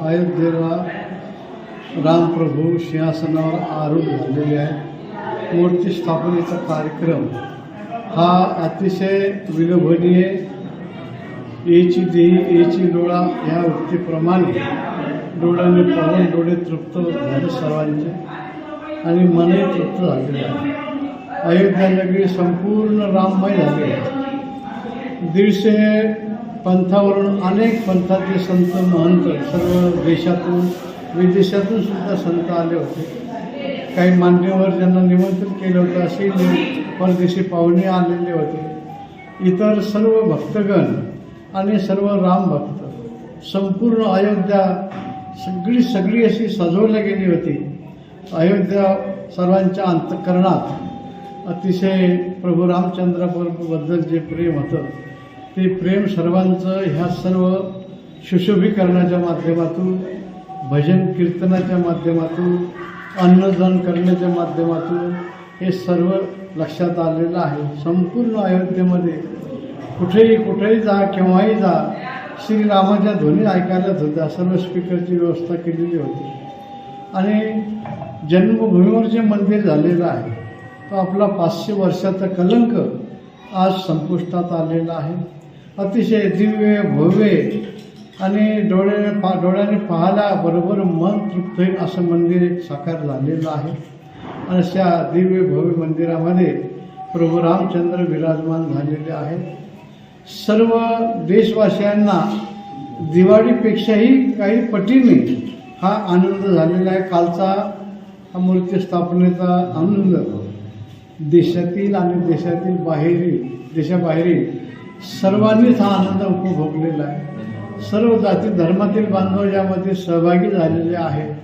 अयोध्येला रामप्रभू सिंहासनावर आरूढ झालेले आहे. मूर्ती स्थापनेचा कार्यक्रम हा अतिशय विलोभनीय एची देही एची डोळा ह्या वृत्तीप्रमाणे डोळ्याने पाहून डोळे तृप्त झाले सर्वांचे आणि मनही तृप्त झालेले आहे. अयोध्या नगरी संपूर्ण राममय झाले आहे. दीडशे पंथावरून अनेक पंथाचे संत महंत सर्व देशातून विदेशातून सुद्धा संत आले होते. काही मान्यवर ज्यांना निमंत्रित केलं होतं असे परदेशी पाहुणे आलेले होते. इतर सर्व भक्तगण आणि सर्व राम भक्त संपूर्ण अयोध्या सगळी सगळी अशी सजवल्या गेली होती. अयोध्या सर्वांच्या अंतकरणात अतिशय प्रभू रामचंद्राबद्दल जे प्रेम होतं ते प्रेम सर्वांचं ह्या सर्व सुशोभीकरणाच्या माध्यमातून भजन कीर्तनाच्या माध्यमातून अन्नदान करण्याच्या माध्यमातून हे सर्व लक्षात आलेलं आहे. संपूर्ण अयोध्येमध्ये कुठेही कुठेही जा केव्हाही जा श्रीरामाच्या ध्वनी ऐकायलाच होत्या सर्व स्पीकरची व्यवस्था केलेली होती. आणि जन्मभूमीवर जे मंदिर झालेलं आहे तो आपला पाचशे वर्षाचा कलंक आज संपुष्टात आलेला आहे. अतिशय दिव्य भव्य आणि डोळ्याने पा डोळ्याने पाहायला बरोबर मन तृप्त होईल असं मंदिर एक साकार झालेलं आहे. आणि अशा दिव्य भव्य मंदिरामध्ये प्रभू रामचंद्र विराजमान झालेले आहेत सर्व देशवासियांना दिवाळीपेक्षाही काही पटीने हा आनंद झालेला आहे. कालचा हा मूर्ती स्थापनेचा आनंद देशातील आणि देशातील बाहेरील देशाबाहेरील सर्वांनीच हा आनंद उपभोगलेला आहे. सर्व जाती धर्मातील बांधव यामध्ये सहभागी झालेले आहेत.